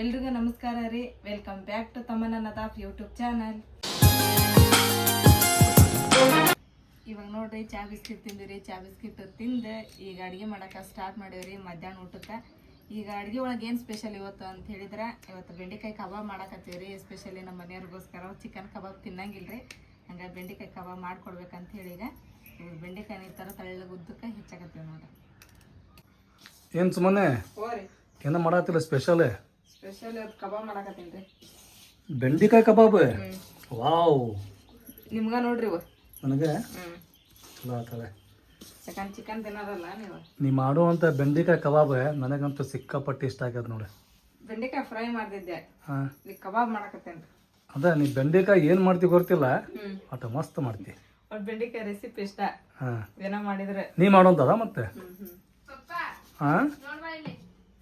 ಎಲ್ರಿಗೂ ನಮಸ್ಕಾರ ರೀ. Welcome back to Tamana Nadaf YouTube channel ಇವಾಗ ನೋಡ್ರಿ ಚಾ ಬಿಸ್ಕಿಟ್ ತಿಂದಿರಿ ಚಾ ಬಿಸ್ಕಿಟ್ ತಿಂದು ಈಗ ಅಡುಗೆ ಮಾಡೋಕೆ ಸ್ಟಾರ್ಟ್ ಮಾಡೀವ್ರಿ ಮಧ್ಯಾಹ್ನ ಊಟಕ್ಕೆ. ಈಗ ಅಡುಗೆ ಒಳಗೆ ಏನು ಸ್ಪೆಷಲ್ ಇವತ್ತು ಅಂತ ಹೇಳಿದ್ರೆ ಇವತ್ತು ಬೆಂಡೆಕಾಯಿ ಕಬಾಬ್ ರೀ ಎಸ್ಪೆಷಲಿ ನಮ್ಮ ಮನೆಯವ್ರಿಗೋಸ್ಕರ. ಚಿಕನ್ ಕಬಾಬ್ ರೀ ಹಂಗಾಗಿ ಬೆಂಡೆಕಾಯಿ ಕಬಾಬ್ ಮಾಡ್ಕೊಡ್ಬೇಕಂತ ಹೇಳಿ ಈಗ ಇವಾಗ ಬೆಂಡೆಕಾಯಿ ಈ ಥರ ತಳ್ಳ ಉದ್ದಕ್ಕೆ ಹೆಚ್ಚಾಕತ್ತೀವಿ ನೋಡ್ರಿ. ಏನು ಸುಮ್ಮನೆ ಏನೋ ಮಾಡತ್ತಿಲ್ಲ ಸ್ಪೆಷಲ್ ಸ್ಪೆಷಲ್ ಕಬಾಬ್ ಮಾಡಕತ್ತೀನಿ ರೀ. ಬೆಂಡಿಕಾಯಿ ಕಬಾಬ್? ವಾವ್. ನಿಮ್ಗೆ ನೋಡ್ರಿ ಇವ. ನನಗೆ? ಹ್ಞೂ ಚಲೋ ಆಗ್ತದೆ ಚಿಕನ್ ಚಿಕನ್ ತಿನ್ನೋದಲ್ಲ ನೀವು? ನೀ ಮಾಡುವಂಥ ಬೆಂಡಿಕಾಯಿ ಕಬಾಬ್ ನನಗಂತೂ ಸಿಕ್ಕಾಪಟ್ಟು ಇಷ್ಟ ಆಗ್ಯದ ನೋಡಿ. ಬೆಂಡೆಕಾಯಿ ಫ್ರೈ ಮಾಡ್ತಿದ್ದೆ. ಹಾಂ. ಈಗ ಕಬಾಬ್ ಮಾಡಕತ್ತೇನ್ರಿ ಅದ ನೀ ಬೆಂಡೆಕಾಯಿ ಏನು ಮಾಡ್ತಿ ಗೊತ್ತಿಲ್ಲ? ಅಟ ಮಸ್ತ್ ಮಾಡ್ತಿ. ಒಟ್ಟು ಬೆಂಡೆಕಾಯಿ ರೆಸಿಪಿ ಇಷ್ಟ. ಹಾಂ. ಏನೋ ಮಾಡಿದ್ರೆ. ನೀ ಮಾಡೋಂಥದ ಮತ್ತೆ? ಹಾಂ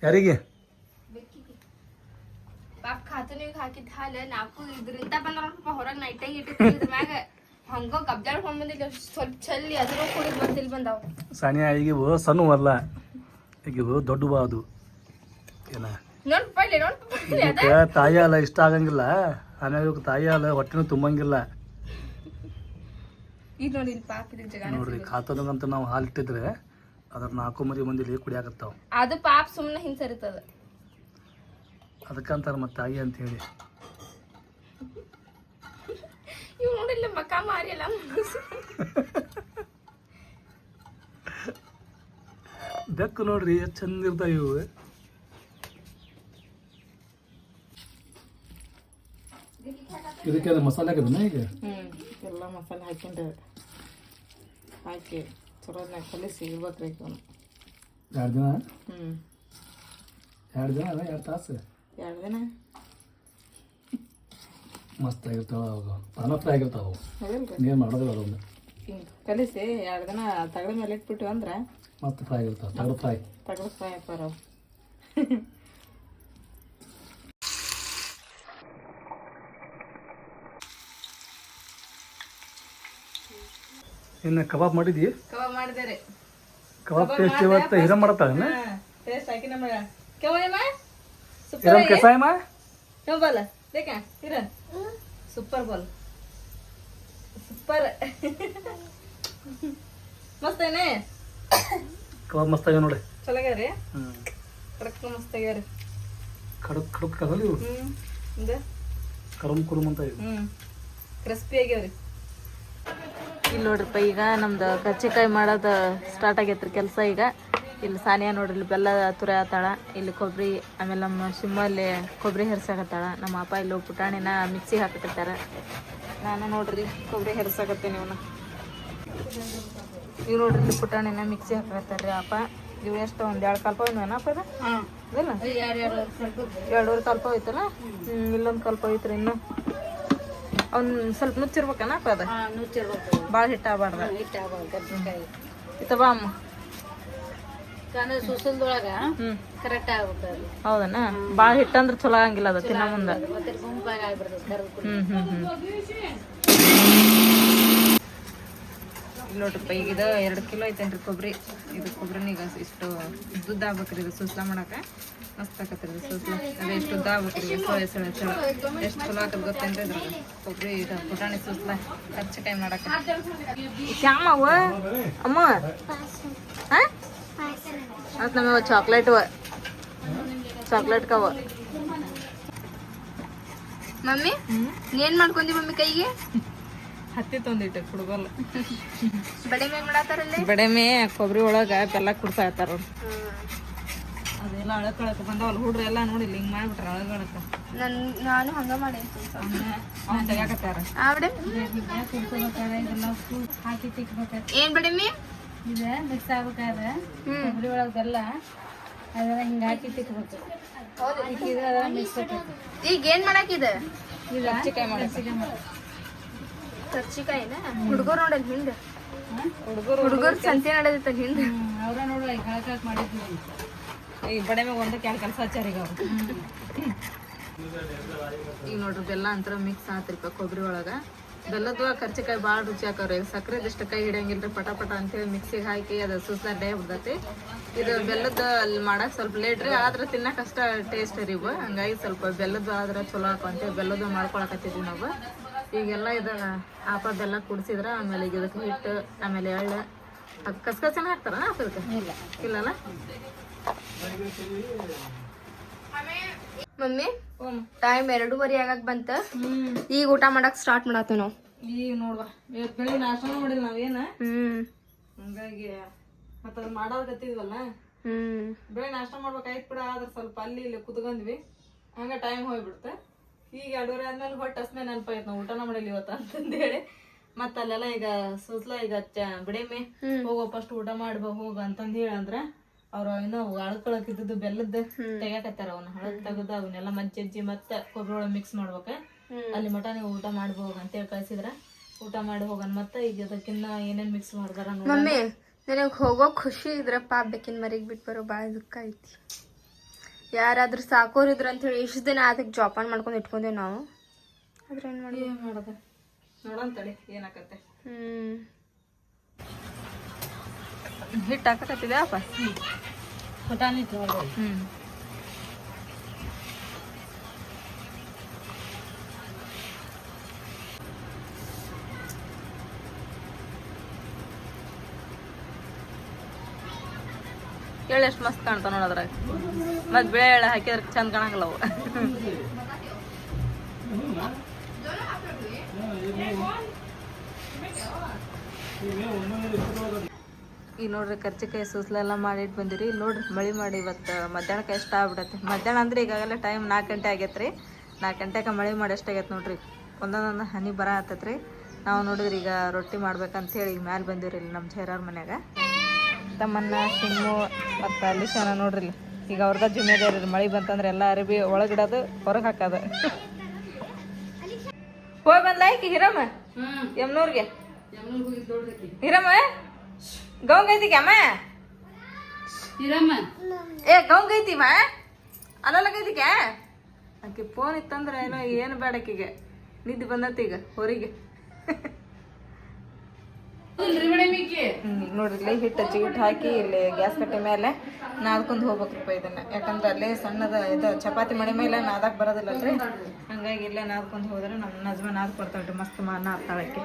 ಯಾರಿಗೆ? ಪಾಪ್ ಖಾತನಿಗೆ ಹಾಕಿದ ಹಾಲು ನಾಲ್ಕು ಇದ್ರಿಂದ ಬಂದ್ರ ಹೊರಗೆ ನೈಟಾಗಿ ಇಟ್ಟಿದ್ರ ಮ್ಯಾಗ ಹಂಗ ಗಬ್ಜಾಡ್ಕೊಂಡ್ ಬಂದಿಲ್ಲ ಸ್ವಲ್ಪ ಚಲ್ಲಿ ಅದ್ರ ಕುಡಿದ್ ಬಂದಿಲ್ ಬಂದಾವ. ದೊಡ್ಡವು ಅದು ಏನ ನೋಡ್ ಪೈಲೆ ನೋಡ್ ಪೈಲೆ ಅದ. ಇವಕ್ಕೆ ತಾಯಿ ಹಾಲು ಇಷ್ಟ ಆಗಂಗಿಲ್ಲ. ಆಮೇಲೆ ಇವಕ್ಕೆ ತಾಯಿ ಹಾಲು ಹೊಟ್ಟೆನೂ ತುಂಬಂಗಿಲ್ಲ. ಈಗ ನೋಡ್ರಿ ಖಾತನಗಂತ ನಾವು ಹಾಲು ಇಟ್ಟಿದ್ರೆ ಅದ್ರ ನಾಲ್ಕು ಮರಿ ಮಂದಿಲಿ ಕುಡಿಯಾಕತ್ತಾವ. ಅದು ಪಾಪ್ ಸುಮ್ಮನೆ ಹಿಂಗ್ ಸರಿತದ. ಅದಕ್ಕಂತಾರ ಮತ್ತೆ ತಾಯಿ ಅಂತ ಹೇಳಿ. ಇವ್ ನೋಡಿಲ್ಲ ಮಕ್ಕ ಮಾರಿಯಲ್ಲ ಬೆಕ್ಕು ನೋಡ್ರಿ ಎಷ್ಟು ಚಂದ ಇರ್ತಾವ ಇವು. ಇದಕ್ಕೆ ಮಸಾಲೆ ಹಾಕಿದನ ಈಗ? ಎಲ್ಲ ಮಸಾಲೆ ಹಾಕೊಂಡು ಹಾಕಿ ಚಲೋ ಕಲಿಸಿ ಇರ್ಬೇಕು ರೀ ಎರಡು ದಿನ? ಹ್ಞೂ ಎರಡು ದಿನ ಅಲ್ಲ ಎರಡು ತಾಸು? ಎರಡು ದಿನ ಮಸ್ತ್ ಆಗಿರ್ತಾವ ಅವಾಗ ಪಾನ ಫ್ರೈ ಆಗಿರ್ತಾವ ನೀರು ಮಾಡೋದಿಲ್ಲ ಅದೊಂದು ಕಲಿಸಿ ಎರಡು ದಿನ ತಗಡ ಮೇಲೆ ಇಟ್ಬಿಟ್ಟು ಅಂದ್ರೆ ಮಸ್ತ್ ಫ್ರೈ ಆಗಿರ್ತಾವ ತಗಡು ಫ್ರೈ ತಗಡ ಫ್ರೈ ಹಾಕ್ತಾರ ಇನ್ನು ಕಬಾಬ್ ಮಾಡಿದಿ ಕಬಾಬ್ ಮಾಡಿದೆ ಕಬಾಬ್ ಟೇಸ್ಟ್ ಇವತ್ತು ಹಿರ ಮಾಡತ್ತಾಳ ಟೇಸ್ಟ್ ಹಾಕಿ ನಮ್ಮ ಕೆವಯಮ್ಮ ಹಿರಮ್ ಕೆಸಾಯಮ್ಮ क्यों बोला देखा किरण सुपर बोल सुपर मस्त आहे ना ಕಬಾಬ್ ಮಸ್ತ್ ಆಗ್ಯಾವ ನೋಡಿ चला गया रे ಹ್ಞೂ कडक मस्त आहे रे ಕಡಕ್ ಕಡಕ್ ಆಗಲ್ಲ ಇವು हम्म ಇಂದ ಕರುಮ್ ಕುರುಮ್ ಅಂತ ಇವು ಹ್ಮ್ ಕ್ರಿಸ್ಪಿ ಆಗ್ಯಾವ್ರಿ ಇಲ್ಲಿ ನೋಡ್ರಿಪ್ಪ ಈಗ ನಮ್ದು ಕಜ್ಜಿಕಾಯಿ ಮಾಡೋದು ಸ್ಟಾರ್ಟ್ ಆಗೈತ್ರಿ ಕೆಲಸ ಈಗ ಇಲ್ಲಿ ಸಾನಿಯಾ ನೋಡ್ರಿ ಇಲ್ಲಿ ಬೆಲ್ಲ ತುರ ಆತಾಳ. ಇಲ್ಲಿ ಕೊಬ್ಬರಿ ಆಮೇಲೆ ನಮ್ಮ ಸಿಮ್ಮಲ್ಲಿ ಕೊಬ್ಬರಿ ಹೆರ್ಸಾಕತ್ತಾಳ ನಮ್ಮ ಅಪ್ಪ ಇಲ್ಲಿ ಪುಟಾಣಿನ ಮಿಕ್ಸಿ ಹಾಕಿಟ್ಟಿರ್ತಾರೆ ನಾನು ನೋಡ್ರಿ ಕೊಬ್ಬರಿ ಹೆರ್ಸಾಕತ್ತೆ ನೀವು ಇವ್ ನೋಡ್ರಿ ಇಲ್ಲಿ ಪುಟಾಣಿನ ಮಿಕ್ಸಿ ಹಾಕಕತ್ತಾರ್ರಿ ಅಪ್ಪ. ಇವು ಎಷ್ಟು ಒಂದು ಎರಡು ಕಲ್ಪ ಏನಪ್ಪ ಇದು? ಇಲ್ಲ ಎರಡೂವರೆ ಕಲ್ಪ ಹೋಯ್ತಲ್ಲ? ಇಲ್ಲೊಂದು ಕಲ್ಪ ಹೋಯ್ತ್ರಿ ಇನ್ನು. ಅವ್ನು ಸ್ವಲ್ಪ ನುಚ್ಚಿರ್ಬೇಕನಪ್ಪ ನುಚ್ಚಿರ್ಬೇಕು. ಭಾಳ ಹಿಟ್ಟ ಆಗ್ಬಾರ್ದ. ಬಾ ಅಮ್ಮ. ಸುಸಲ್ದೊಳಗ ಕರೆಕ್ಟ್ ಹೌದನ? ಭಾಳ ಹಿಟ್ಟಂದ್ರೆ ಚಲೋ ಆಗಂಗಿಲ್ಲ ಅದು ತಿನ್ನ ಮುಂದ. ಮತ್ತೆ ಗುಂಪಾಗಿ ಆಗ್ಬಿಡ್ತದೆ ಹ್ಮ್ ಹ್ಮ್ ಹ್ಮ್. ಇಲ್ಲಿ ನೋಡ್ರಿಪ್ಪ ಈಗ ಇದು ಎರಡು ಕಿಲೋ ಐತೇನ್ರಿ ಕೊಬ್ಬರಿ ಇದು ಕೊಬ್ಬರಿನ ಈಗ ಇಷ್ಟು ಉದ್ದುದ್ದ ಆಗ್ಬೇಕ್ರಿ ಇದು ಸುಸ್ಲಾ ಮಾಡಕ್ಕೆ. ಮಸ್ತ್ ಆಕತ್ರಿ ಇದು ಸುಸ್ಲಾ. ಅದೇ ಇಷ್ಟು ಉದ್ದ ಆಗ್ಬೇಕ್ರಿ ಸೊಳೆ ಎಸಳು ಎಸಳು ಎಷ್ಟು ಚಲೋ ಆಕತ್ ಗೊತ್ತೇನ್ರಿ ಇದ್ರ ಕೊಬ್ಬರಿ ಇದು ಪುಟಾಣಿ ಸುಸ್ಲಾ. ಕರ್ಚಿಕಾಯಿ ಮಾಡಕ್ಕೆ. ಶ್ಯಾಮವ ಅಮ್ಮ. ಹಾ? ಅದ್ ನಮಗೆ ಚಾಕ್ಲೇಟ್ ಚಾಕ್ಲೇಟ್ ಕವ ಮಮ್ಮಿ ಏನ್ ಮಾಡ್ಕೊಂಡಿ ಮಮ್ಮಿ ಕೈಗೆ? ಹತ್ತಿ ತಂದಿಟ್ಟೆ ಹುಡುಗಲ್ಲ ಬಡೆ ಮ್ಯಾಗ ಮಾಡತ್ತಾರಲ್ಲಿ ಬಡೆಮೆ ಕೊಬ್ಬರಿ ಒಳಗ ಬೆಲ್ಲ ಕುಡ್ತಾ ಅವ್ರು. ಅದೆಲ್ಲ ಅಳಕಳಕ ಬಂದವಲ್ಲ ಹುಡ್ರು ಎಲ್ಲ ನೋಡಿಲ್ಲ ಹಿಂಗೆ ಮಾಡ್ಬಿಟ್ರ ಅಳಕಳಕ ನನ್ ನಾನು ಹಂಗ ಮಾಡಿ ಅವ್ನು ತೆಗ್ಯಾಕತ್ತಾರ. ಆವಿಡ ಏನ್ ಬಡಿಮಿ ಇದು ಮಿಕ್ಸ್ ಆಗ್ಬೇಕಾದ್ರೆ ಕೊಬ್ಬರಿ ಒಳಗೆ ಬೆಲ್ಲ ಅದನ್ನ ಹಿಂಗೆ ಹಾಕಿ ತಿಕ್ಕಬೇಕು ಅದೆಲ್ಲ ಮಿಕ್ಸ್ ಈಗ ಏನ್ ಮಾಡಾಕಿದೆ? ಕರ್ಚಿಕಾಯಿ ಮಾಡಕ್ಕೆ ಕರ್ಚಿಕಾಯಿನ? ಹುಡುಗರು ನೋಡಲ್ ಹಿಂದ ಹುಡುಗರು ಹುಡುಗರು ಸಂತೆ ನಡೆದಿತ್ತ ಹಿಂದ ಅವ್ರ ನೋಡಿ ಈಗ ಹಳಕಾಕ್ ಮಾಡಿದ್ವಿ ಈ ಮ್ಯಾಗ ಒಂದಕ್ಕೆ ಎರಡು ಕೆಲಸ ಹಚ್ಚಾರ ಈಗ ಅವ್ರು. ಈಗ ನೋಡ್ರಿ ಬೆಲ್ಲ ಅಂತರ ಮಿಕ್ಸ್ ಆತ್ರಿಪ್ಪ ಕೊಬ್ಬರಿ ಒಳಗೆ. ಬೆಲ್ಲದ ಕರ್ಚಿಕಾಯಿ ಭಾಳ ರುಚಿ ಸಕ್ಕರೆ ಸಕ್ಕರೆದಷ್ಟು ಕೈ ಹಿಡಿಯಂಗಿಲ್ರಿ ಪಟ ಪಟ ಅಂತೇಳಿ ಮಿಕ್ಸಿಗೆ ಹಾಕಿ ಅದು ಸುಸ್ಲಾರ್ಡೆ ಬಿಡ್ತೈತಿ ಇದು ಬೆಲ್ಲದ ಅಲ್ಲಿ ಮಾಡಕ್ಕೆ ಸ್ವಲ್ಪ ಲೇಟ್ ರೀ ಆದ್ರೆ ತಿನ್ನಕ್ಕೆ ಅಷ್ಟ ಟೇಸ್ಟ್ ರೀ ಇವು. ಹಂಗಾಗಿ ಸ್ವಲ್ಪ ಬೆಲ್ಲದ ಆದ್ರೆ ಚಲೋ ಹಾಕೋ ಅಂತೇಳಿ ಬೆಲ್ಲದ ಮಾಡ್ಕೊಳಕತ್ತಿದ್ವಿ ನಾವು. ಈಗೆಲ್ಲ ಇದು ಆಪ ಬೆಲ್ಲ ಕುಡಿಸಿದ್ರ ಆಮೇಲೆ ಈಗ ಇದಕ್ಕೆ ಹಿಟ್ಟು ಆಮೇಲೆ ಎಳ್ಳು. ಅದು ಕಸ್ಕಸನ ಹಾಕ್ತಾರ ಅದಕ್ಕೆ ಇಲ್ಲ. ಇಲ್ಲಲ್ಲ? ಮಮ್ಮಿ ಟೈಮ್ ಎರಡೂವರೆ ಆಗಕ್ ಬಂತ. ಈಗ ಊಟ ಮಾಡಕ್ ಸ್ಟಾರ್ಟ್ ಮಾಡತ್ತೇವ್ ನಾವು. ಈಗ ನೋಡ್ವಾ ಇವತ್ತು ಬೆಳಿಗ್ಗೆ ನಾಷ್ಟ ಮಾಡಿಲ್ಲ ನಾವೇನ ಹ್ಮ್. ಹಂಗಾಗಿ ಮತ್ತ ಅದು ಮಾಡೋದ್ ಗತ್ತಿದ್ವಲ್ಲ ಹ್ಮ್. ಬೆಳಿಗ್ಗೆ ನಾಷ್ಟ ಮಾಡ್ಬೇಕಾಯ್ತು ಬಿಡ ಆದ್ರೆ ಸ್ವಲ್ಪ ಅಲ್ಲಿ ಇಲ್ಲಿ ಕುತ್ಕೊಂಡ್ವಿ. ಹಂಗ ಟೈಮ್ ಹೋಗ್ಬಿಡ್ತೆ. ಈಗ ಎರಡೂವರೆ ಆದ್ಮೇಲೆ ಹೊಟ್ಟೆ ಹಸ್ಮೆ ನೆನಪಾಯ್ತು ನಾವು ಊಟನ ಮಾಡಿಲ್ಲ ಇವತ್ತು ಅಂತಂದೇಳಿ ಮತ್ತ ಅಲ್ಲೆಲ್ಲ ಈಗ ಸುಸ್ಲ ಈಗ ಬಿಡೇಮೆ ಹೋಗೋ ಫಸ್ಟ್ ಊಟ ಮಾಡ್ಬೋ ಹೋಗ ಅಂತಂದ್ ಹೇಳಿ ಅಂದ್ರ ಅವ್ರು ಇನ್ನ ಅಳ್ಕೊಳಕ್ ಇದ್ದದ್ದು ಬೆಲ್ಲದ ತೆಗ್ಯಾಕತ್ತಾರ ಅವನ್ನ ಹಳದ್ ತೆಗೆದು ಅವನ್ನೆಲ್ಲ ಮಜ್ಜಜ್ಜಿ ಮತ್ತೆ ಕೊಬ್ಬರಿ ಒಳಗೆ ಮಿಕ್ಸ್ ಮಾಡ್ಬೇಕ. ಅಲ್ಲಿ ಮಟ ನೀವು ಊಟ ಹೋಗ ಅಂತೇಳಿ ಕಳ್ಸಿದ್ರ. ಊಟ ಮಾಡಿ ಹೋಗನ್ ಮತ್ತ ಈಗ ಅದಕ್ಕಿನ್ನ ಏನೇನ್ ಮಿಕ್ಸ್ ಮಾಡ್ದಾರ. ಮಮ್ಮಿ ನನಗೆ ಹೋಗೋ ಖುಷಿ ಇದ್ರಪ್ಪ ಬೆಕ್ಕಿನ ಮರಿಗೆ ಬಿಟ್ಟು ಬರೋ ಭಾಳ ದುಃಖ ಐತಿ. ಯಾರಾದ್ರೂ ಸಾಕೋರು ಇದ್ರ ಅಂತ ಹೇಳಿ ಇಷ್ಟು ದಿನ ಅದಕ್ಕೆ ಜೋಪಾನ ಮಾಡ್ಕೊಂಡು ಇಟ್ಕೊಂಡೇವ್ ನಾವು. ಆದ್ರೆ ಏನು ಮಾಡಿ ಏನ್ ಮಾಡೋದು? ನೋಡೋಣ ತಡಿ ಏನಾಕತ್ತೆ. ಹ್ಮ್. ಹಿಟ್ಟು ಹಾಕಕತ್ತಿದೆ ಅಪ್ಪ ಪುಟಾಣಿ ಹ್ಞೂ ಎಳ್ಳು ಎಷ್ಟು ಮಸ್ತ್ ಕಾಣ್ತಾವ ನೋಡೋದ್ರಾಗ ಮತ್ ಬೇಳೆ ಎಳ್ಳು ಹಾಕಿದ್ರೆ ಚಂದ ಕಾಣಂಗಿಲ್ಲ ಅವು. ಈಗ ನೋಡ್ರಿ ಕರ್ಚಿಕಾಯಿ ಸೂಸ್ಲೆಲ್ಲ ಮಾಡಿಟ್ಟು ಬಂದಿರಿ ಇಲ್ಲಿ ನೋಡ್ರಿ ಮಳಿ ಮಾಡಿ ಇವತ್ತು ಮಧ್ಯಾಹ್ನಕ್ಕೆ ಎಷ್ಟು ಆಗ್ಬಿಡತ್ತೆ. ಮಧ್ಯಾಹ್ನ ಅಂದ್ರೆ ಈಗಾಗಲೇ ಟೈಮ್ ನಾಲ್ಕು ಗಂಟೆ ಆಗೈತೆ ರೀ ನಾಲ್ಕು ಗಂಟೆಗೆ ಮಳೆ ಮಾಡಿ ಎಷ್ಟಾಗೈತೆ ನೋಡ್ರಿ. ಒಂದೊಂದೊಂದು ಹನಿ ಬರ ಆತತ್ರಿ. ನಾವು ನೋಡಿದ್ರಿ ಈಗ ರೊಟ್ಟಿ ಮಾಡ್ಬೇಕಂತೇಳಿ ಈಗ ಮ್ಯಾಲೆ ಬಂದಿವ್ರಿ ಇಲ್ಲಿ ನಮ್ಮ ಚೇರಾರ್ ಮನ್ಯಾಗ. ತಮ್ಮನ್ನ ಸಿಮ್ಮು ಮತ್ತು ಅಲ್ಲಿಶಾನ ನೋಡ್ರಿ ಇಲ್ಲಿ. ಈಗ ಅವ್ರದ ಜಿಮ್ಮೆದಾರಿ ಮಳೆ ಮಳಿ ಬಂತಂದ್ರೆ ಎಲ್ಲ ಅರಿಬಿ ಒಳಗಿಡೋದು ಹೊರಗೆ ಹಾಕೋದು. ಹೋಗಿ ಬಂದ್ಲ ಹಿರಮ್ಮ. ಯಮ್ನೂರ್ಗೆ. ಹಿರಮ್ಮ. ಗೌಂಗ್ ಐತಿ ಅಮ್ಮ ಇರಮ್ಮ. ಏ ಗೌಂಗ್ ಐತಿವ ಅಲ್ಲಲ್ಲಗೈತಿಕ ಆಕೆ ಫೋನ್ ಇತ್ತಂದ್ರೆ ಏನೋ ಏನು ಬೇಡ ಆಕಿಗೆ. ನಿದ್ದೆ ಬಂದತ್ತೆ ಈಗ ಹೊರಗೆ. ನೋಡ್ರಿ ಇಲ್ಲಿ ಹಿಟ್ಟು ಹಚ್ಚಿಗಿಟ್ಟು ಹಾಕಿ ಇಲ್ಲಿ ಗ್ಯಾಸ್ ಕಟ್ಟೆ ಮೇಲೆ ನಾದ್ಕೊಂಡು ಹೋಗ್ಬೇಕ್ರಿಪ್ಪ ಇದನ್ನ. ಯಾಕಂದ್ರೆ ಅಲ್ಲೇ ಸಣ್ಣದ ಇದು ಚಪಾತಿ ಮಡಿ ಮೇಲೆ ನಾದಕ್ ರೀ ಹಂಗಾಗಿ ಇಲ್ಲೇ ನಾದ್ಕೊಂಡು ಹೋದ್ರೆ ನಮ್ಮ ನಜ್ಮ ನಾದ್ ಕೊಡ್ತಾಳ್ರಿ ಮಸ್ತ್ ಮಾ ನಾದ್ತಾಳಕ್ಕೆ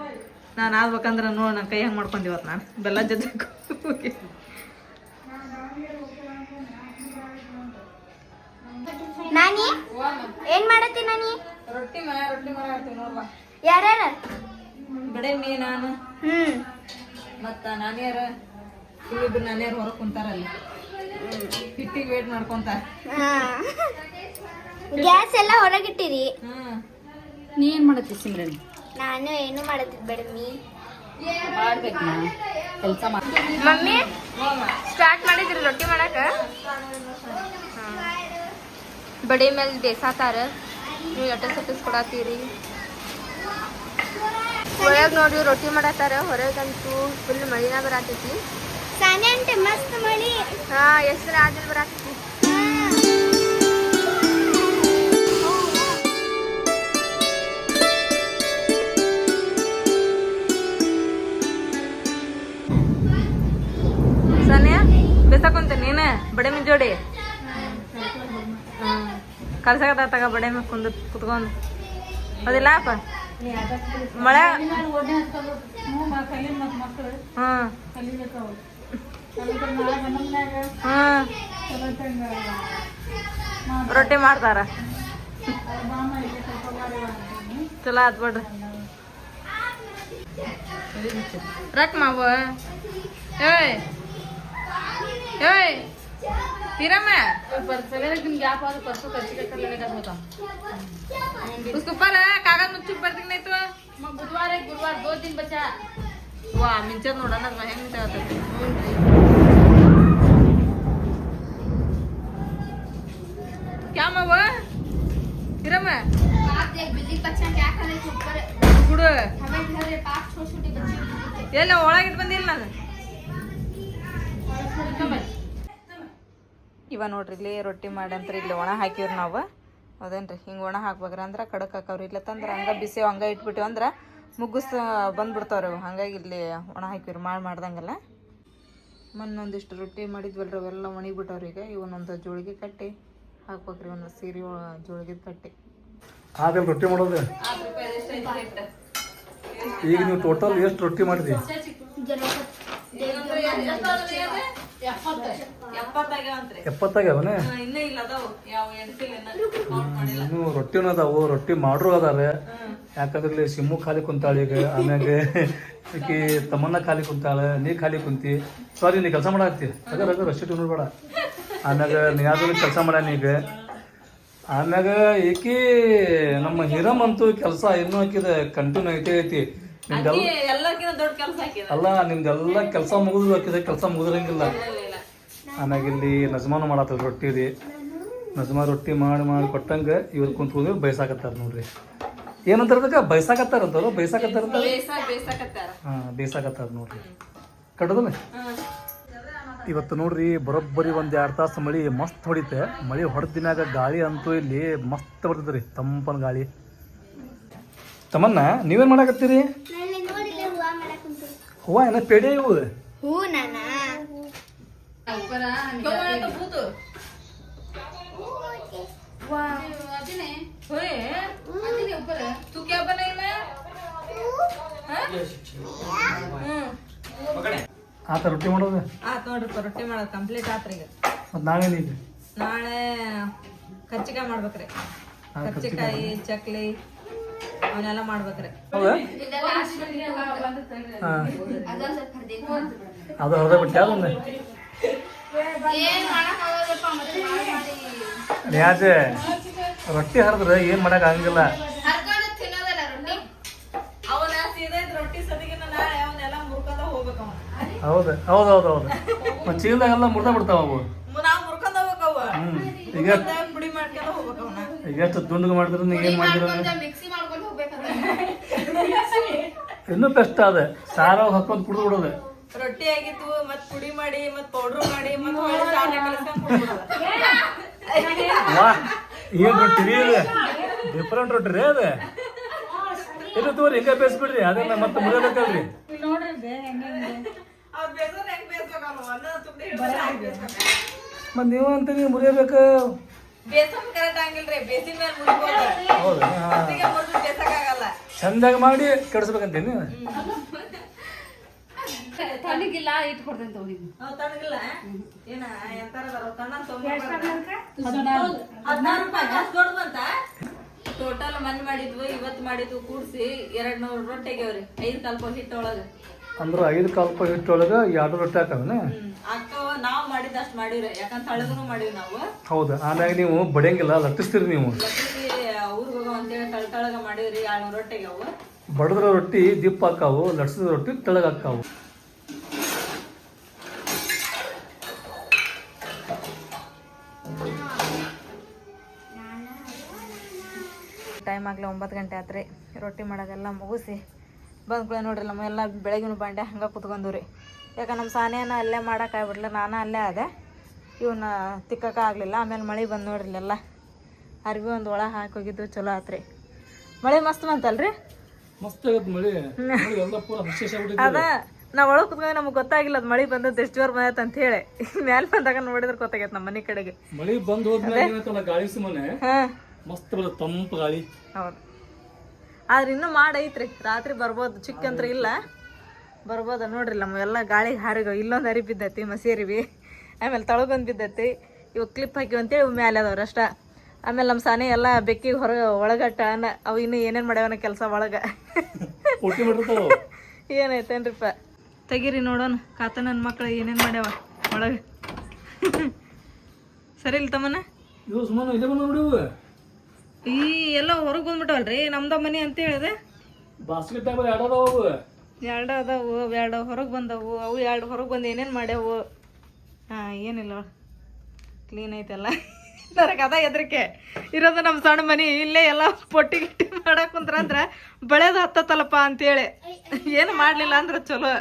ನಾನು ಆಗ್ಬೇಕಂದ್ರೆ ನೋಡಿ ನನ್ನ ಕೈ ಹಂಗೆ ಮಾಡ್ಕೊಂಡಿವತ್ತು ನಾನು. ಬೆಲ್ಲ ಜೊತೆ ನಾನಿ? ಏನ್ ಮಾಡತ್ತಿ ನಾನಿ? ರೊಟ್ಟಿ ಮಾ ರೊಟ್ಟಿ ಮಾಡಾಡ್ತೀವಿ ನೋಡ್ವಾ ಯಾರ್ಯಾರ? ಬಡೇ ಮೀ ನಾನು ಹ್ಮ್. ಮತ್ತ ನಾನ್ಯಾರ ಇಲ್ಲಿಬ್ರು ನಾನ್ಯಾರು ಹೊರಗೆ ಕುಂತಾರಲ್ಲಿ ಹಿಟ್ಟಿಗೆ ವೇಟ್ ಮಾಡ್ಕೊಂತಾರ ಗ್ಯಾಸ್ ಎಲ್ಲ ಹೊರಗಿಟ್ಟಿರಿ ಹ್ಮ್. ನೀ ಏನ್ ಮಾಡತ್ತಿ ಸಿಮ್ರನ್? ನಾನು ಏನು ಮಾಡತ್ತಿದ್ ಬೇಡಮ್ಮಿ. ಮಾಡ್ಬೇಕು ನಾ ಕೆಲಸ ಮಮ್ಮಿ ಸ್ಟಾರ್ಟ್ ಮಾಡಿದ್ರಿ ರೊಟ್ಟಿ ಮಾಡಕ ಬಡಿ ಮೇಲೆ ಬೇಸಾತಾರ. ನೀವು ಎಟ ಸಟ್ಟಿಸ್ ಕೊಡತ್ತೀರಿ ಹೊರಗ್ ನೋಡ್ರಿ ರೊಟ್ಟಿ ಮಾಡತ್ತಾರ. ಹೊರಗಂತೂ ಫುಲ್ ಮಳಿನ ಬರಾತೈತಿ ಸಾನೆ ಅಂತೆ ಮಸ್ತ್ ಮಳಿ. ಹಾ ಎಷ್ಟು ಆದ್ಮೇಲೆ ಬರಾತೈತಿ ಬಡೆ ಮಿ ಜೋಡಿ. ತಗ ಬಡೆ ಮೇಲೆ ಕುಂದ್ ಕುತ್ಕೊಂಡು. ಅದಿಲ್ಲ ಅಪ್ಪ? ಮಳೆ? ಹ್ಞೂ ಹ್ಞೂ ರೊಟ್ಟಿ ಮಾಡ್ತಾರ. ಚಲೋ ಆತ್ ಬಿಡ್ರಿ. ರಕ್ ಮಾವ. ಏಯ್. ಏಯ್. तेरा मैं? सवेरे दिन गैप और परसों तो खर्च कर लेने का होता तो उसके ऊपर कागज़ में चुप कर नहीं तो मग बुधवार है गुरुवार दो दिन बचा वाह मिंचा नोड़ा ना वह मिंचा होता क्या मैं वो तेरा मैं? आप देख बिल्ली बच्चा क्या करे ऊपर गुड़ हमें घर है पाँच छोटे छोटे बच्चे। ये लो ओला गिट बंदी ना ಇವ ನೋಡ್ರಿ ಇಲ್ಲಿ ರೊಟ್ಟಿ ಮಾಡಂತ್ರಿ ಇಲ್ಲಿ ಒಣ ಹಾಕಿವ್ರಿ ನಾವು. ಹೌದೇನ್ರಿ? ಹಿಂಗೆ ಒಣ ಹಾಕ್ಬೇಕ್ರಿ ಅಂದ್ರೆ ಕಡಕ್ ಹಾಕವ್ರಿ. ಇಲ್ಲ ಹಂಗೆ ಹಂಗ ಬಿಸಿ ಹಂಗ ಇಟ್ಬಿಟ್ಟಿವಿ ಅಂದ್ರೆ ಮುಗ್ಗಿಸ್ ಬಂದ್ಬಿಡ್ತಾವ್ರಿ ಅವು. ಹಾಗಾಗಿ ಇಲ್ಲಿ ಒಣ ಹಾಕಿವ್ರಿ ಮಾಡಿ ಮಾಡ್ದಂಗೆಲ್ಲ. ಮೊನ್ನೊಂದಿಷ್ಟು ರೊಟ್ಟಿ ಮಾಡಿದ್ವಲ್ರಿ ಅವೆಲ್ಲ ಒಣಗಿಬಿಟ್ಟವ್ರಿ ಈಗ. ಇವನೊಂದು ಜೋಳಿಗೆ ಕಟ್ಟಿ ಹಾಕ್ಬೇಕ್ರಿ ಒಂದು ಸೀರೆ ಜೋಳಿಗೆ ಕಟ್ಟಿ. ಆಗಲ್ಲ ರೊಟ್ಟಿ ಮಾಡೋದು? ಈಗ ನೀವು ಟೋಟಲ್ ಎಷ್ಟು ರೊಟ್ಟಿ ಮಾಡಿದ್ರಿ? ಎಪ್ಪತ್ತಾಗ್ಯಾವನೇ ಇನ್ನೂ ರೊಟ್ಟಿನೂ ಅದಾವು. ರೊಟ್ಟಿ ಮಾಡ್ರು ಅದಾರೆ. ಯಾಕಂದ್ರೆ ಇಲ್ಲಿ ಸಿಮ್ಮು ಖಾಲಿ ಕುಂತಾಳ ಈಗ ಆಮ್ಯಾಗ ಈಕಿ ತಮ್ಮನ್ನ ಖಾಲಿ ಕುಂತಾಳ ನೀ ಖಾಲಿ ಕುಂತಿ. ಸಾರಿ ನೀ ಕೆಲಸ ಮಾಡಾಕ್ತಿ ಅದರ ಅದ್ರ ರಶೀಟ್ ನೋಡ್ಬೇಡ ಆಮ್ಯಾಗ ನಿಯಾದ್ರು ಕೆಲಸ ಮಾಡ್ಯಾನ ಈಗ. ಆಮ್ಯಾಗ ಈಕಿ ನಮ್ಮ ಹಿರಮ್ ಅಂತೂ ಕೆಲಸ ಇನ್ನೂ ಹಾಕಿದ ಕಂಟಿನ್ಯೂ ಐತೆ ಐತಿ. ಅಲ್ಲ ನಿಮ್ದೆಲ್ಲ ಕೆಲಸ ಮುಗಿದು ಹಾಕಿದ್ರೆ ಕೆಲಸ ಮುಗಿದ್ರಂಗಿಲ್ಲ. ಆಮ್ಯಾಗ ಇಲ್ಲಿ ನಜ್ಮಾನು ಮಾಡತ್ತದ ರೊಟ್ಟಿ ರೀ ನಜ್ಮಾ ರೊಟ್ಟಿ ಮಾಡಿ ಮಾಡಿ ಕೊಟ್ಟಂಗೆ ಇವ್ರು ಕುಂತ್ಕೊಂಡು ಬಯಸಾಕತ್ತಾರ ನೋಡ್ರಿ. ಏನಂತಾರ ಬಯಸಾಕತ್ತಾರಂತಾರ ಬೈಸಾಕತ್ತಾರ ಅಂತವ್ರು ಬೈಸಾಕತ್ತಾರ ಅಂತ ಬೇಸ ಬೇಸಕತ್ತಾರ. ಹಾಂ ಬೇಸಾಕತ್ತಾರ ನೋಡ್ರಿ. ಕಟ್ಟದಲ್ಲ? ಇವತ್ತು ನೋಡ್ರಿ ಬರೋಬ್ಬರಿ ಒಂದು ಎರಡು ತಾಸು ಮಳಿ ಮಸ್ತ್ ಹೊಡಿತೆ. ಮಳಿ ಹೊಡೆದಿನಾಗ ಗಾಳಿ ಅಂತೂ ಇಲ್ಲಿ ಮಸ್ತ್ ಬರ್ತದ್ರಿ ತಂಪನ ಗಾಳಿ. ತಮ್ಮನ್ನ ನೀವೇನು ಮಾಡಾಕತ್ತೀರಿ? ಹೂವ ಏನ ಪೇಡೆ ಇವು? ಆತ ರೊಟ್ಟಿ ಮಾಡೋದು? ಆತ್ ನೋಡ್ರಿಪ್ಪ ರೊಟ್ಟಿ ಮಾಡೋದು ಕಂಪ್ಲೀಟ್ ಆತ್ರಿ ಈಗ. ಮತ್ತೆ ನಾಳೆ ನೀನು ನಾಳೆ ಕಚ್ಚಿಕಾಯಿ ಮಾಡ್ಬೇಕ್ರಿ. ಕಚ್ಚಿಕಾಯಿ ಚಕ್ಲಿ. ಅವನ್ನೆಲ್ಲ ಮಾಡ್ಬೇಕ್ರೆ. ಹೌದಾ? ಹಾಂ. ಅದು ಹೊರದ ಬಿಟ್ಟು ಯಾವ್ದೊಂದು? ರಿಯಾಜೆ ರೊಟ್ಟಿ ಹರಿದ್ರೆ ಏನು ಮಾಡಕ್ ಆಗಂಗಿಲ್ಲ. ಹೌದು ಹೌದು ಹೌದು ಹೌದು. ಮತ್ತು ಚೀಲದಾಗೆಲ್ಲ ಮುರ್ದ ಬಿಡ್ತಾವ ಅವು. ಈಗ ಈಗ ಎಷ್ಟು ದುಂಡುಗ ಮಾಡಿದ್ರು ಏನ್ ಮಾಡಿದ್ರು ಇನ್ನೂ ಕಷ್ಟ ಅದ ಸಾರ ಹಾಕೊಂಡು ಕುಡಿದು ಬಿಡೋದು ರೊಟ್ಟಿ ಆಗಿತ್ತು ಮತ್ ಪುಡಿ ಮಾಡಿ ಮತ್ ಪೌಡರ್ ಮಾಡಿ ಮತ್. ವಾ ಏನು ರೊಟ್ಟಿ ರೀ ಅದು ಡಿಫ್ರೆಂಟ್ ರೊಟ್ಟಿ ರೀ ಅದು. ಇದು ತೋರಿ ಹಿಂಗೆ ಬೇಯಿಸ್ಬಿಡ್ರಿ ಅದನ್ನ ಮತ್ತೆ ಮುಗಿಯಬೇಕಲ್ರಿ. ಮತ್ತು ನೀವು ಅಂತ ನೀವು ಮುರಿಯಬೇಕು. ಬೇಸನ್ ಕರೆಕ್ಟ್ ಆಗಿಲ್ರಿ ಬೇಸಿನ ಮೇಲೆ ಮುರಿಬೋದು. ಹೌದಾ ಚಂದಾಗಿ ಮಾಡಿ ಕೆಡಿಸ್ಬೇಕಂತೀನಿ? ತಣ್ಣಗಿಲ್ಲ ಇಟ್ಟು ಕೊಡ್ತೇನೆ ತಗೊಂಡಿ ಅವ್ ತಣ್ಣಗಿಲ್ಲ ಏನ ಎಂತಾರ ಹದಿನಾರು. ರೂಪಾಯಿ ಅಷ್ಟ್ ದೊಡ್ಡ ಬಂತ ಟೋಟಲ್ ಮನ್ ಮಾಡಿದ್ವು ಇವತ್ ಮಾಡಿದ್ವು ಕೂಡ್ಸಿ ಎರಡ್ ನೂರ್ ರೊಟ್ಟಿ ಆಗ್ಯಾವ್ರಿ ಐದ್ ಕಲ್ಪ ಹಿಟ್ಟೊಳಗ. ಅಂದ್ರೆ ಐದು ಕಾಲು ರೂಪಾಯಿ ಹಿಟ್ಟೊಳಗೆ ಎರಡು ರೊಟ್ಟಿ ಹಾಕವನ ನಾವ್ ಮಾಡಿದಷ್ಟ್ ಮಾಡಿವ್ರಿ. ಯಾಕಂತ ತಳಗನು ಮಾಡಿವ್ ನಾವು. ಹೌದಾ? ಆಮ್ಯಾಗ ನೀವು ಬಡಿಯಂಗಿಲ್ಲ ಲಟ್ಟಿಸ್ತೀರಿ ನೀವು. ಲಕ್ಷ್ಮಿ ಊರ್ಗ್ ಹೋಗೋ ಅಂತೇಳಿ ತಳ ತಳಗ ಮಾಡಿವ್ರಿ ಬಡದ್ರ ರೊಟ್ಟಿ ದಿಪ್ಪ ಹಾಕಾವು ಲಟ್ಸಿದ ರೊಟ್ಟಿ ತೆಳಗ್ ಹಾಕಾವು. ಟೈಮ್ ಆಗಲಿ ಒಂಬತ್ತು ಗಂಟೆ ಆತ್ರಿ. ರೊಟ್ಟಿ ಮಾಡೋದೆಲ್ಲ ಮುಗಿಸಿ. ಬಂದ್ಕೊಳ್ಳಿ ನೋಡ್ರಿ ನಮ್ಮ ಎಲ್ಲ ಬೆಳಗಿನ ಬಾಂಡೆ ಹಂಗೆ ಕುತ್ಕೊಂಡ್ರಿ ಯಾಕೆ ನಮ್ಮ ಸಾನಿಯನ ಅಲ್ಲೇ ಮಾಡೋಕ್ಕಾಗ್ಬಿಡ್ಲ ನಾನು ಅಲ್ಲೇ ಆದೆ. ಇವನ್ನ ತಿಕ್ಕಕ್ಕೆ ಆಗಲಿಲ್ಲ ಆಮೇಲೆ ಮಳೆ ಬಂದು ನೋಡ್ರಿಲ್ಲ ಅರ್ಬಿ ಒಂದು ಒಳ ಹಾಕಿ ಹೋಗಿದ್ದು ಚಲೋ ಆತ್ರಿ. ಮಳೆ ಮಸ್ತ್ ಬಂತಲ್ರಿ? ಅದ ನಾವು ಒಳಗೆ ಕುತ್ಕೊಂಡು ನಮ್ಗೆ ಗೊತ್ತಾಗಿಲ್ಲ ಅದು ಮಳೆ ಬಂದದ್ದು ಎಷ್ಟು ಜೋರ್ ಬಂದೈತೆ ಅಂತ ಹೇಳಿ. ಮ್ಯಾಲೆ ಬಂದಾಗ ನೋಡಿದ್ರೆ ಗೊತ್ತಾಗೈತೆ ನಮ್ಮ ಮನೆ ಕಡೆಗೆ. ಮಳೆ ಬಂದು ಹೋದ್ಮೇಲೆ ಗಾಳಿ ಸುಮ್ಮನೆ ಹಾಂ. ಮಸ್ತ್ ಬರುತ್ತೆ ತಂಪು ಗಾಳಿ. ಹೌದು. ಆದ್ರೆ ಇನ್ನೂ ಮಾಡೈತ್ರಿ. ರಾತ್ರಿ ಬರ್ಬೋದು. ಚಿಕ್ಕಂತ್ರ ಇಲ್ಲ. ಬರ್ಬೋದ ನೋಡ್ರಿ ನಮ್ಮ ಎಲ್ಲ ಗಾಳಿಗೆ ಹಾರಿಗ. ಇಲ್ಲೊಂದು ಅರಿ ಬಿದ್ದೈತಿ ಮಸೀರಿವಿ. ಅರಿವಿ ಆಮೇಲೆ ತಳಗೊಂದು ಬಿದ್ದೈತಿ. ಇವಾಗ ಕ್ಲಿಪ್ ಹಾಕಿ ಅಂತೇಳಿ ಮ್ಯಾಲೆ ಅದಾವ ಅಷ್ಟ. ಆಮೇಲೆ ನಮ್ಮ ಸಾನೆ ಎಲ್ಲ ಬೆಕ್ಕಿಗೆ ಹೊರಗೆ ಒಳಗಟ್ಟ ಅವು ಇನ್ನೂ ಏನೇನು ಮಾಡ್ಯಾವನ ಕೆಲಸ ಒಳಗೆ. ಏನಾಯ್ತೇನ್ರಿಪ್ಪ ಏನೈತೇನ್ರಿಪ್ಪ. ತೆಗೀರಿ ನೋಡೋಣ ಕಾತ ನನ್ನ ಮಕ್ಳು ಏನೇನು ಮಾಡ್ಯಾವ ಒಳಗೆ. ಸರಿ ಇಲ್ಲ ತಮ್ಮನ ಇವು ಸುಮ್ಮನೆ ಇಲ್ಲೇ ಬಂದ ನೋಡಿವು ಈ ಎಲ್ಲ ಹೊರಗೆ ಬಂದ್ಬಿಟ್ಟವಲ್ರಿ? ನಮ್ದ ಮನೆ ಅಂತ ಹೇಳಿದೆ. ಬಾಸ್ಕೆಟ್ ಟೈಮ್ ಎರಡು ಅದಾವ ಎರಡು ಅದಾವು ಎರಡು ಹೊರಗೆ ಬಂದವು. ಅವು ಎರಡು ಹೊರಗೆ ಬಂದು ಏನೇನು ಮಾಡ್ಯಾವು? ಹಾಂ ಏನಿಲ್ಲ. ಕ್ಲೀನ್ ಐತೆಲ್ಲ. ನನಗೆ ಅದ ಹೆದರಿಕೆ ಇರೋದು ನಮ್ಮ ಸಣ್ಣ ಮನೆ. ಇಲ್ಲೇ ಎಲ್ಲ ಪೊಟ್ಟಿ ಗಿಟ್ಟಿ ಮಾಡಕ್ ಕುಂತ್ರ ಅಂದ್ರೆ ಬೆಳೆದು ಹತ್ತತ್ತಲ್ಲಪ್ಪ ಅಂತೇಳಿ. ಏನು ಮಾಡಲಿಲ್ಲ ಅಂದ್ರೆ ಚಲೋ.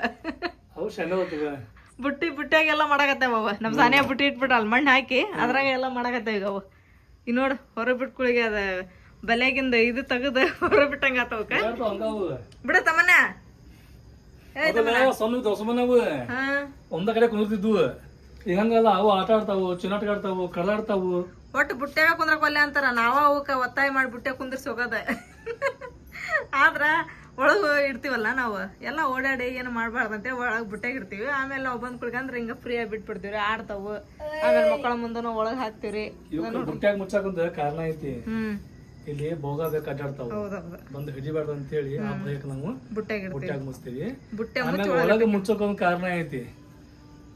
ಬುಟ್ಟಿ ಬುಟ್ಟಿಯಾಗೆಲ್ಲ ಮಾಡಕತ್ತೇವ ಅವ. ನಮ್ಮ ಸಾನಿಯ ಬುಟ್ಟಿ ಇಟ್ಬಿಟ್ಟು ಅಲ್ಲಿ ಮಣ್ಣು ಹಾಕಿ ಅದ್ರಾಗ ಎಲ್ಲ ಮಾಡಕತ್ತೇವ ಈಗ ಅವು. ಈಗ ನೋಡು ಹೊರ ಬಿಟ್ಕೊಳಿಗೆ ಅದ ಬಲೆಗಿಂದ ಇದು ತೆಗದ ಹೊರ ಬಿಟ್ಟಂಗ ಆತವಕ್ಕ ಓಡಾಡ್ತಾವ ಹಂಗಾವು ಬಿಡ ತಮ್ಮನ ಏ ತಮ್ಮನ ಸಣ್ಣ ದೊಸಮನವು ಹಾ. ಒಂದ ಕಡೆ ಕುಂದಿರ್ತಿದ್ವು. ಈಗ ಹಂಗಲ್ಲ ಅವು ಆಟ ಆಡ್ತಾವು ಚಿನ್ನಾಟ ಆಡ್ತಾವು ಕಳಾಡ್ತಾವು ಒಟ್ಟು ಬುಟ್ಟ್ಯಾಗ ಕುಂದ್ರಕ್ ಒಲ್ಲೆ ಅಂತಾರ. ನಾವ ಅವಕ್ಕ ಒತ್ತಾಯ ಮಾಡಿ ಬುಟ್ಟೆ ಕುಂದಿರ್ಸಿ ಹೋಗೋದ. ಆದ್ರ ಒಳಗ ಇಡ್ತೀವಲ್ಲ ನಾವು ಎಲ್ಲ ಓಡಾಡಿ ಏನು ಮಾಡಬಾರ್ದಂತೆ ಒಳಗ್ ಬುಟ್ಟ್ಯಾಗ ಇಡ್ತೀವಿ ಆಮೇಲೆ ನಾವು ಬಂದ್ ಕುಡ್ಕಂದ್ರೆ ಹಿಂಗ ಫ್ರೀ ಆಗಿ ಬಿಟ್ಬಿಡ್ತೀವಿ ಆಡ್ತಾವು. ಆಮೇಲೆ ಮಕ್ಕಳ ಮುಂದನು ಒಳಗ್ ಹಾಕ್ತಿವ್ರಿ. ಇವ್ ಬುಟ್ಟ್ಯಾಗ ಮುಚ್ಚಾಕಂದ ಕಾರಣ ಐತಿ. ಇಲ್ಲಿ ಭೋಗ ಬೇಕು ಹೌದೌದು. ಬಂದು ಹಿಡಿಬಾರ್ದು ಅಂತೇಳಿ ಆ ಭಯಕ್ಕೆ ನಾವು. ಬುಟ್ಟ್ಯಾಗ ಮುಚ್ತೀವಿ. ಬುಟ್ಟೆ ಒಳಗೆ ಮುಚ್ಚೋಕೊಂದ್ ಕಾರಣ ಐತಿ.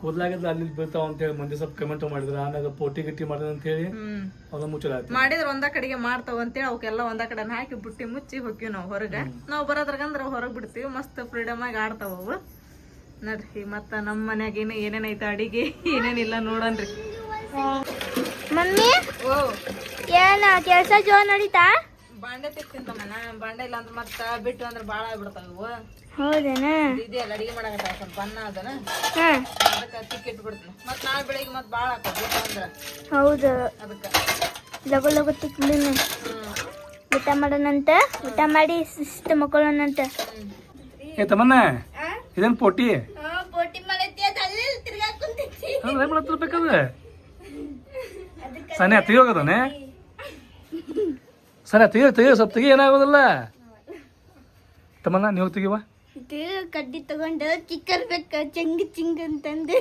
ಕೂದ್ಲಾಗಿದ್ದ ಅಲ್ಲಿ ಬೀಳ್ತಾವ ಅಂತೇಳಿ ಮಂದಿ ಸ್ವಲ್ಪ ಕಮೆಂಟ್ ಮಾಡಿದ್ರು. ಆಮೇಲೆ ಪೋಟಿ ಗಿಟ್ಟಿ ಅಂತ ಹೇಳಿ ಅವನ ಮುಚ್ಚಲಾಯ್ತು ಮಾಡಿದ್ರ ಒಂದ ಕಡೆಗೆ ಮಾಡ್ತಾವ ಅಂತೇಳಿ ಅವಕ್ಕೆಲ್ಲ ಒಂದ ಕಡೆ ಹಾಕಿ ಬುಟ್ಟಿ ಮುಚ್ಚಿ ಹೋಗ್ತೀವಿ ನಾವು ಹೊರಗೆ. ನಾವು ಬರೋದ್ರಾಗಂದ್ರ ಹೊರಗೆ ಬಿಡ್ತೀವಿ ಮಸ್ತ್ ಫ್ರೀಡಮ್ ಆಗಿ ಆಡ್ತಾವ ಅವು. ನೋಡ್ರಿ ಮತ್ತ ನಮ್ಮ ಮನ್ಯಾಗ ಏನ ಏನೇನೈತ ಅಡಿಗೆ? ಏನೇನಿಲ್ಲ ನೋಡನ್ರಿ. ಮಮ್ಮಿ ಓ. ಏನ ಕೆಲಸ ಜೋ ನಡೀತಾ? ಬಾಂಡೆ ತಿಂತಮ್ಮನ ಬಾಂಡೆ ಇಲ್ಲ ಅಂದ್ರೆ ಮತ್ತ ಬಿಟ್ಟು ಅಂದ್ರೆ ಬಾಳ ಆಗ್ಬಿಡ್ತಾವ ಇವು. ಹೌದೇನ? ಇದೆಯಲ್ಲ ಅಡಿಗೆ ಮಾಡಕತ್ತ ಸ್ವಲ್ಪ ಅನ್ನ ಅದನ. ಹಾ. ಅದಕ್ಕೆ ತಿಕ್ಕಿಟ್ಟು ಬಿಡ್ತೀನಿ ಮತ್ತೆ ನಾಳೆ ಬೆಳಿಗ್ಗೆ ಮತ್ತೆ ಬಾಳ ಆಕತ್ ಅಂದ್ರ. ಹೌದು. ಅದಕ್ಕೆ. ಲಗು ಲಗು ತಿಕ್ಬಿಡಿನ ಹ್ಮ್. ಊಟ ಮಾಡೋಣಂತ? ಊಟ ಮಾಡಿ ಶಿಸ್ತು ಮಕ್ಕಳನ್ನಂತ ಏ ತಮ್ಮನ್ನ ಇದೇನ್ ಪೋಟಿ? ಪೋಟಿ ಮಾಡೈತಿ ಅದು ಅಲ್ಲಿ ಕುಂತೈತಿ. ತೆಗಿಯೋಗದನೆ ಸರಿ, ತೆಗಿಯೋ ತೆಗಿಯೋ, ಸ್ವಲ್ಪ ತೆಗಿ ಏನಾಗೋದಿಲ್ಲ. ತಮ್ಮಣ್ಣ, ನೀವು ತೆಗಿವ ಕಡ್ಡಿ ತಗೊಂಡು ಚಿಕ್ಕರ್ ಬೇಕ, ಚಂಗ್ ಚಿಂಗ್ ಅಂತಂದು.